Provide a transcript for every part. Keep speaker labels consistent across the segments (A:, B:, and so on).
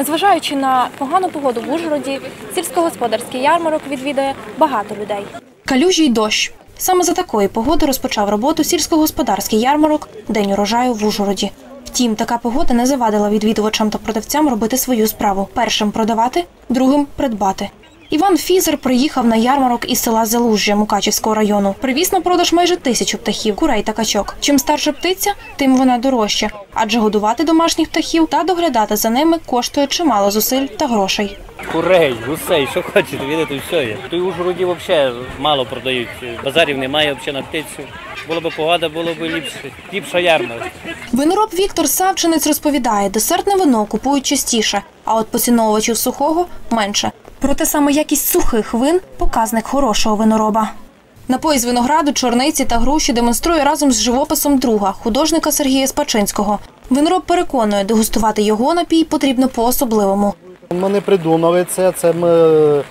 A: Незважаючи на погану погоду в Ужгороді, сільськогосподарський ярмарок відвідує багато людей. Калюжі й дощ. Саме за такої погоди розпочав роботу сільськогосподарський ярмарок День урожаю в Ужгороді. Втім, така погода не завадила відвідувачам та продавцям робити свою справу: першим продавати, другим придбати. Іван Фізер приїхав на ярмарок із села Залужжя Мукачівського району. Привіз на продаж майже тисячу птахів, курей та качок. Чим старша птиця, тим вона дорожча, адже годувати домашніх птахів та доглядати за ними коштує чимало зусиль та грошей.
B: Курей, гусей, що хочете, видите, все є. Тут у Ужгороді взагалі мало продають. Базарів немає взагалі на птицю. Було б погода, було б ліпше, ліпша ярмарка.
A: Винороб Віктор Савчинець розповідає, десертне вино купують частіше, а от поціновувачів сухого менше. Проте саме якість сухих вин показник хорошого винороба. Напої з винограду, чорниці та груші демонструє разом з живописом друга, художника Сергія Спачинського. Винороб переконує, дегустувати його напій потрібно по-особливому.
C: Ми не придумали це, це ми е,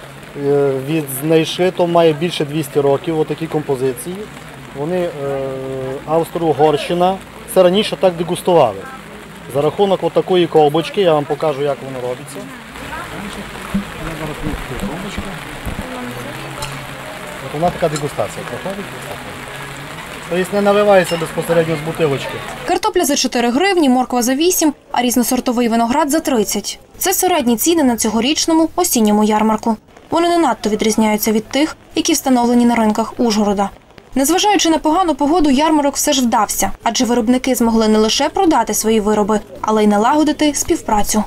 C: відзнайшли, то має більше 200 років, отакі композиції. Вони е, Австро-Угорщина. Це раніше так дегустували. За рахунок от такої колбочки, я вам покажу, як воно робиться. От вона така дегустація проходить. Тобто не наливається безпосередньо з бутилочки.
A: Картопля за 4 гривні, морква за 8, а різносортовий виноград за 30. Це середні ціни на цьогорічному осінньому ярмарку. Вони не надто відрізняються від тих, які встановлені на ринках Ужгорода. Незважаючи на погану погоду, ярмарок все ж вдався, адже виробники змогли не лише продати свої вироби, але й налагодити співпрацю.